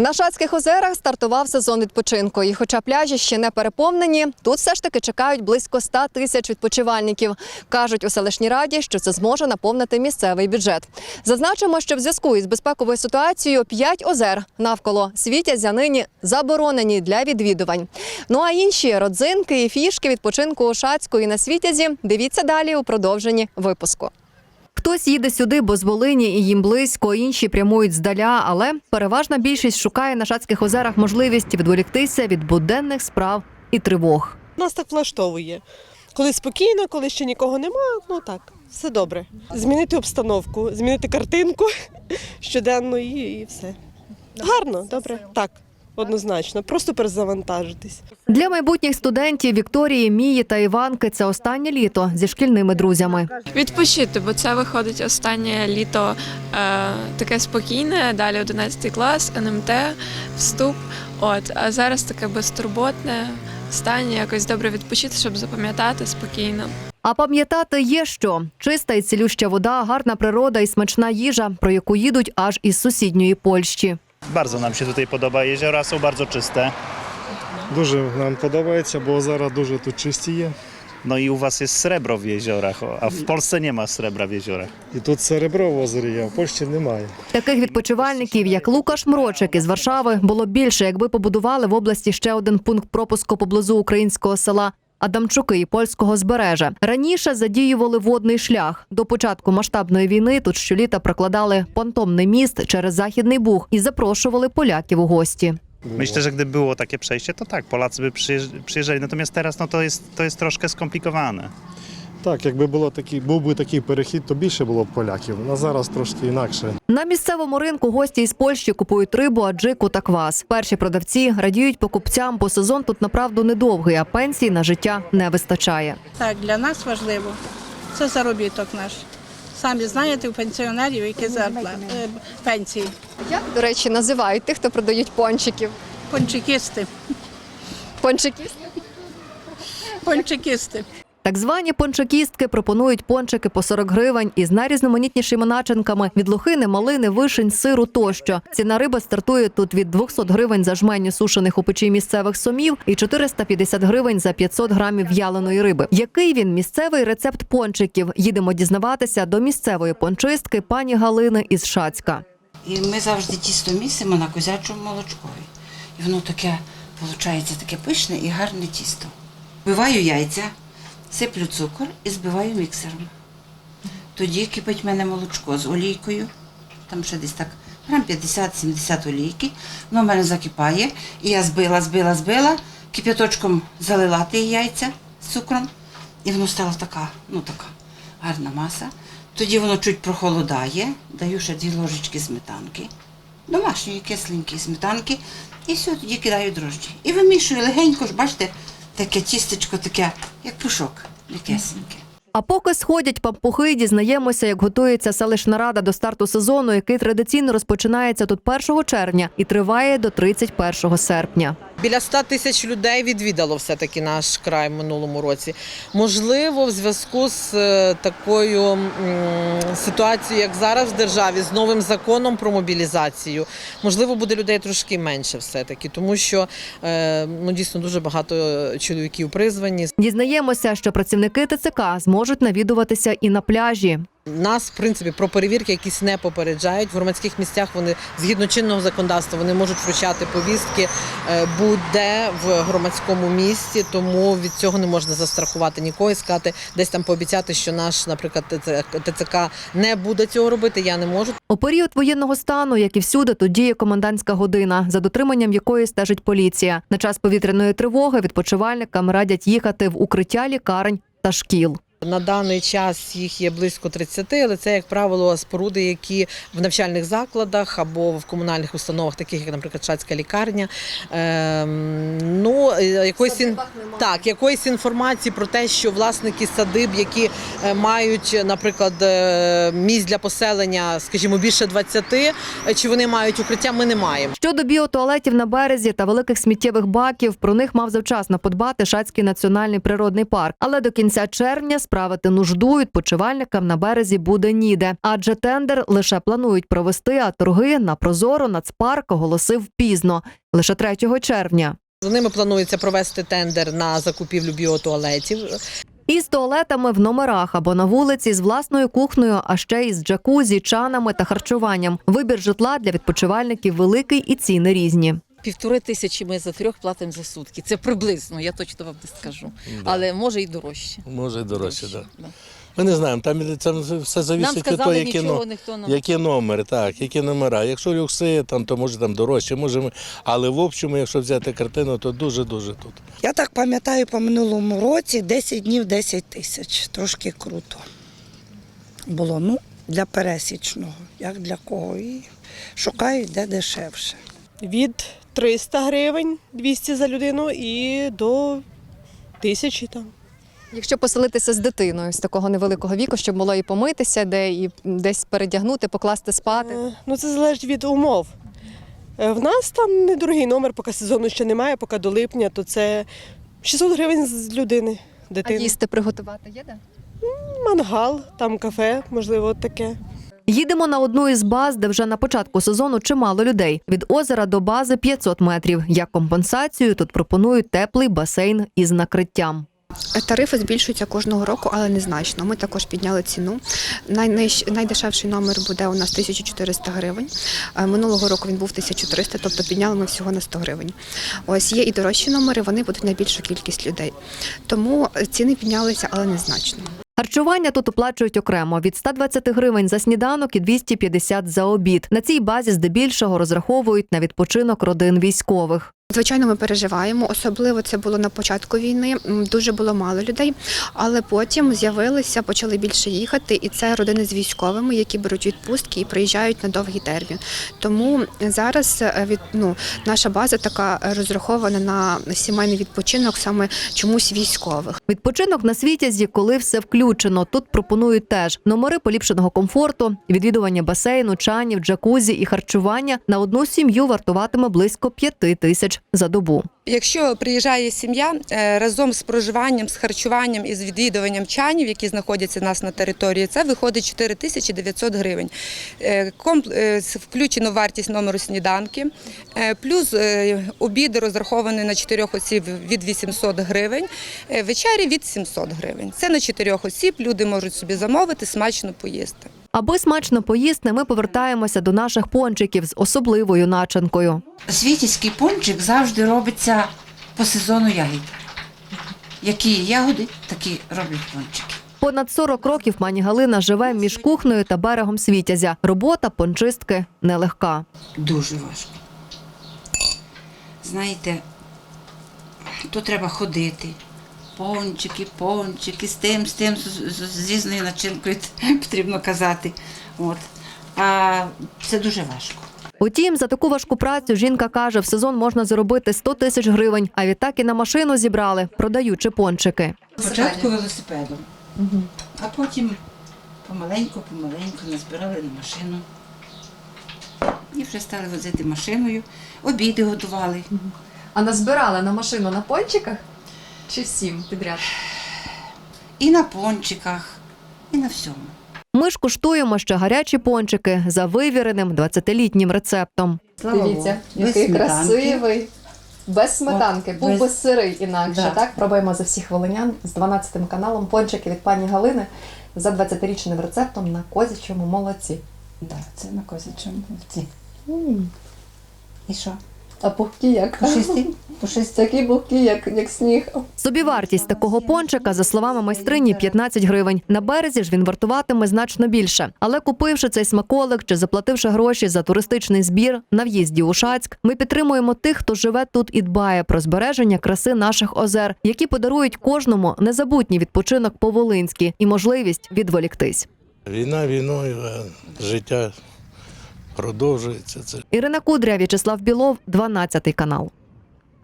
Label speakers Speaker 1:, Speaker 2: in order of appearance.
Speaker 1: На Шацьких озерах стартував сезон відпочинку. І хоча пляжі ще не переповнені, тут все ж таки чекають близько 100 тисяч відпочивальників. Кажуть у селищній раді, що це зможе наповнити місцевий бюджет. Зазначимо, що в зв'язку із безпековою ситуацією 5 озер навколо світязя нині заборонені для відвідувань. Ну а інші родзинки і фішки відпочинку у Шацьку і на світязі дивіться далі у продовженні випуску. Хтось їде сюди, бо з Волині і їм близько, інші прямують здаля, але переважна більшість шукає на Шацьких озерах можливість відволіктися від буденних справ і тривог.
Speaker 2: Нас так влаштовує. Коли спокійно, коли ще нікого нема, ну так, все добре. Змінити обстановку, змінити картинку щоденно і, і все. Гарно, добре. Так, однозначно. Просто перезавантажитись.
Speaker 1: Для майбутніх студентів Вікторії, Мії та Іванки це останнє літо зі шкільними друзями.
Speaker 3: Відпочити, бо це виходить останнє літо е, таке спокійне, далі 11 клас, НМТ, вступ. От, а зараз таке безтурботне, останнє якось добре відпочити, щоб запам'ятати спокійно.
Speaker 1: А пам'ятати є що чиста і цілюща вода, гарна природа і смачна їжа, про яку їдуть аж із сусідньої Польщі.
Speaker 4: Bardzo nam się tutaj podoba. Jeziora są bardzo czyste.
Speaker 5: Дуже нам подобається, бо озера дуже тут чисті є.
Speaker 4: No i u was jest srebro w jeziorach, o, a w Polsce nie ma srebra w jeziorach.
Speaker 5: І тут серебро в озері є, а в Польщі немає.
Speaker 1: Таких відпочивальників, як Лукаш Мрочик із Варшави, було більше, якби побудували в області ще один пункт пропуску поблизу українського села. Адамчуки і польського збережжя раніше задіювали водний шлях. До початку масштабної війни тут щоліта прокладали понтомний міст через західний буг і запрошували поляків у гості.
Speaker 4: Myślę, że gdyby było takie przejście, to tak, Polacy by przyjeżdż- przyjeżdżali. Natomiast teraz no, to, jest, to jest troszkę skomplikowane.
Speaker 5: Так, якби було такий, був би такий перехід, то більше було б поляків. На зараз трошки інакше.
Speaker 1: На місцевому ринку гості із Польщі купують рибу, аджику та квас. Перші продавці радіють покупцям, бо сезон тут направду недовгий, а пенсій на життя не вистачає.
Speaker 6: Так, для нас важливо. Це заробіток наш. Самі знаєте, у пенсіонерів які зарпла... е, пенсії.
Speaker 1: Як, до речі, називають тих, хто продають пончиків?
Speaker 6: Пончикісти.
Speaker 1: Пончиків?
Speaker 6: Пончикісти.
Speaker 1: Так звані пончикістки пропонують пончики по 40 гривень із найрізноманітнішими начинками від лохини, малини, вишень, сиру тощо. Ціна риби стартує тут від 200 гривень за жменю сушених у печі місцевих сомів і 450 гривень за 500 грамів в'яленої риби. Який він місцевий рецепт пончиків? Їдемо дізнаватися до місцевої пончистки пані Галини із Шацька.
Speaker 7: І ми завжди тісто місимо на козячому молочкові. І воно таке, виходить, таке пишне і гарне тісто. Вбиваю яйця, сиплю цукор і збиваю міксером. Тоді кипить в мене молочко з олійкою, там ще десь так грам 50-70 олійки. Воно в мене закипає. І я збила, збила, збила, кип'яточком залила ті яйця з цукром. І воно стало така, ну така гарна маса. Тоді воно чуть прохолодає, даю ще дві ложечки сметанки, домашньої кисленької сметанки, і все, тоді кидаю дрожджі. І вимішую легенько ж, бачите, таке тістечко, таке, як пушок, м'якесеньке.
Speaker 1: А поки сходять пампухи, дізнаємося, як готується селищна рада до старту сезону, який традиційно розпочинається тут 1 червня і триває до 31 серпня.
Speaker 8: Біля 100 тисяч людей відвідало все-таки наш край в минулому році. Можливо, в зв'язку з е, такою ситуацією, як зараз в державі, з новим законом про мобілізацію, можливо, буде людей трошки менше все-таки, тому що е, ну, дійсно дуже багато чоловіків призвані.
Speaker 1: Дізнаємося, що працівники ТЦК зможуть навідуватися і на пляжі.
Speaker 8: Нас, в принципі, про перевірки якісь не попереджають. В громадських місцях вони згідно чинного законодавства вони можуть вручати повістки е, будь-де в громадському місці, тому від цього не можна застрахувати нікого і сказати, десь там пообіцяти, що наш, наприклад, ТЦК не буде цього робити. Я не можу.
Speaker 1: У період воєнного стану, як і всюди, тут діє комендантська година, за дотриманням якої стежить поліція. На час повітряної тривоги відпочивальникам радять їхати в укриття лікарень та шкіл.
Speaker 8: На даний час їх є близько 30, але це, як правило, споруди, які в навчальних закладах або в комунальних установах, таких як, наприклад, Шацька лікарня. Ем, ну, е, якоїсь, ін... так, якоїсь інформації про те, що власники садиб, які е, мають, наприклад, е, місць для поселення, скажімо, більше 20, е, чи вони мають укриття, ми не маємо.
Speaker 1: Щодо біотуалетів на березі та великих сміттєвих баків, про них мав завчасно подбати Шацький національний природний парк. Але до кінця червня справити нужду відпочивальникам на березі буде ніде, адже тендер лише планують провести, а торги на прозоро нацпарк оголосив пізно, лише 3 червня.
Speaker 8: За ними планується провести тендер на закупівлю біотуалетів.
Speaker 1: Із туалетами в номерах або на вулиці з власною кухнею, а ще із джакузі, чанами та харчуванням. Вибір житла для відпочивальників великий і ціни різні.
Speaker 9: Півтори тисячі ми за трьох платимо за сутки. Це приблизно, я точно вам не скажу. Але може і дорожче.
Speaker 10: Може і дорожче, так.
Speaker 9: Да.
Speaker 10: Ми не знаємо, там це все
Speaker 9: Нам
Speaker 10: залежить від того, які,
Speaker 9: нічого ніхто нам.
Speaker 10: які номери, так, які номера. Якщо люкси, там, то може там дорожче, може ми. Але в общому, якщо взяти картину, то дуже-дуже тут.
Speaker 11: Я так пам'ятаю, по минулому році 10 днів 10 тисяч. Трошки круто. Було ну, для пересічного, як для кого. І шукають де дешевше.
Speaker 2: Від 300 гривень 200 за людину і до тисячі там.
Speaker 1: Якщо поселитися з дитиною з такого невеликого віку, щоб було і помитися, де і десь передягнути, покласти спати.
Speaker 2: Е, Ну, це залежить від умов. Е, В нас там недорогий номер, поки сезону ще немає, поки до липня, то це 600 гривень з людини,
Speaker 1: А
Speaker 2: дитини.
Speaker 1: їсти приготувати є де?
Speaker 2: Мангал, там кафе, можливо, таке.
Speaker 1: Їдемо на одну із баз, де вже на початку сезону чимало людей. Від озера до бази 500 метрів. Як компенсацію тут пропонують теплий басейн із накриттям.
Speaker 12: Тарифи збільшуються кожного року, але незначно. Ми також підняли ціну. Найниж... Найдешевший номер буде у нас 1400 гривень. Е, Минулого року він був 1300, тобто підняли ми всього на 100 гривень. Ось є і дорожчі номери, вони будуть на більшу кількість людей. Тому е, ціни піднялися, але незначно.
Speaker 1: Харчування тут оплачують окремо від 120 гривень за сніданок і 250 за обід. На цій базі здебільшого розраховують на відпочинок родин військових.
Speaker 12: Звичайно, ми переживаємо. Особливо це було на початку війни. Дуже було мало людей, але потім з'явилися, почали більше їхати, і це родини з військовими, які беруть відпустки і приїжджають на довгий термін. Тому зараз е, від ну наша база така розрахована на сімейний відпочинок саме чомусь військових.
Speaker 1: Відпочинок на світязі, коли все включено. Тут пропонують теж номери поліпшеного комфорту, відвідування басейну, чанів, джакузі і харчування на одну сім'ю вартуватиме близько 5 тисяч за добу.
Speaker 13: Якщо приїжджає сім'я е, разом з проживанням, з харчуванням і з відвідуванням чанів, які знаходяться у нас на території, це виходить 4900 гривень. Е, комп- е, Включено вартість номеру сніданки, плюс обід розрахований на 4 осіб від 800 гривень, вечері від 700 гривень. Це на 4 осіб люди можуть собі замовити, смачно поїсти.
Speaker 1: Аби смачно поїсти, ми повертаємося до наших пончиків з особливою начинкою.
Speaker 7: Світівський пончик завжди робиться по сезону ягід. Які ягоди, такі роблять пончики.
Speaker 1: Понад 40 років пані Галина живе між кухнею та берегом Світязя. Робота пончистки нелегка.
Speaker 7: Дуже важко. Знаєте, тут треба ходити. Пончики, пончики, з тим, з тим, з, з, з різною начинкою потрібно казати. От. А це дуже важко.
Speaker 1: Утім, за таку важку працю жінка каже, в сезон можна заробити 100 тисяч гривень, а відтак і на машину зібрали, продаючи пончики.
Speaker 7: Спочатку велосипедом, а потім помаленьку, помаленьку назбирали на машину. І вже стали возити машиною, обіди готували.
Speaker 1: А назбирали на машину на пончиках чи всім підряд?
Speaker 7: І на пончиках, і на всьому.
Speaker 1: Ми ж куштуємо ще гарячі пончики за вивіреним 20-літнім рецептом.
Speaker 7: Слава Богу. Без сметанки.
Speaker 1: без
Speaker 7: сметанки, був би
Speaker 1: сирий інакше.
Speaker 7: Да.
Speaker 1: Так, пробуємо за всіх волинян з 12 каналом пончики від пані Галини за 20-річним рецептом на козячому молоці.
Speaker 7: Так, це на козячому молоці. І що?
Speaker 1: А пухкі як?
Speaker 7: Пушисті?
Speaker 1: Пушисті, такі пухкі, як, як сніг. Собівартість такого пончика, за словами майстрині, 15 гривень. На березі ж він вартуватиме значно більше. Але купивши цей смаколик чи заплативши гроші за туристичний збір на в'їзді у Шацьк, ми підтримуємо тих, хто живе тут і дбає про збереження краси наших озер, які подарують кожному незабутній відпочинок по-волинськи і можливість відволіктись.
Speaker 10: Війна війною, життя продовжується. Це
Speaker 1: Ірина Кудря, В'ячеслав Білов, 12 канал.